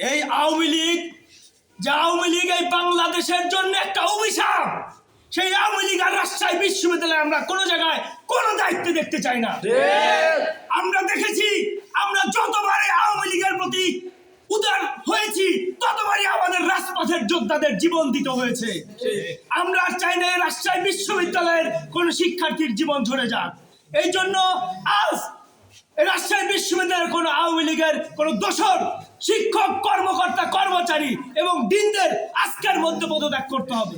এই আওয়ামী লীগ যে আওয়ামী লীগ এই বাংলাদেশের জন্য একটা অভিশাপ সেই আওয়ামী লীগ আর রাজশাহী বিশ্ববিদ্যালয়ে আমরা কোনো জায়গায় কোনো দায়িত্ব দেখতে চাই না। আমরা দেখেছি আমরা যতবারে আওয়ামী লীগের প্রতি উদার হয়েছি ততবারই আমাদের রাজপথের যোদ্ধাদের জীবন দিতে হয়েছে। আমরা চাই না রাজশাহী বিশ্ববিদ্যালয়ের কোন শিক্ষার্থীর জীবন ঝরে যাক। এই জন্য আজ রাজশাহী বিশ্ববিদ্যালয়ের কোন আওয়ামী লীগের কোন দোষর শিক্ষক কর্মকর্তা কর্মচারী এবং দিনদের আজকের মধ্যে পদত্যাগ করতে হবে।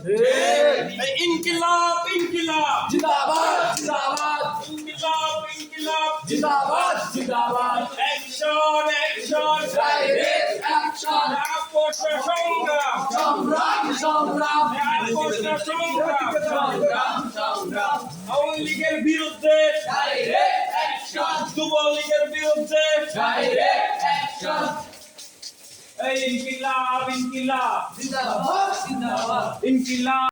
এই ইনকিলাব ইনকিলাব। জিন্দাবাদ জিন্দাবাদ ইনকিলাব ইনকিলাব। জিন্দাবাদ জিন্দাবাদ অ্যাকশন অ্যাকশন ডাইরেক্ট অ্যাকশন। রাজপথ সংগ্রাম। সংগ্রাম সংগ্রাম। রাজপথ সংগ্রাম। সংগ্রাম সংগ্রাম। আওয়ামী লীগের বিরুদ্ধে যুবলীগের বিরুদ্ধে ইনকিলাব ইনকিলাব। জিন্দাবাদ জিন্দাবাদ। ইনকিলাব।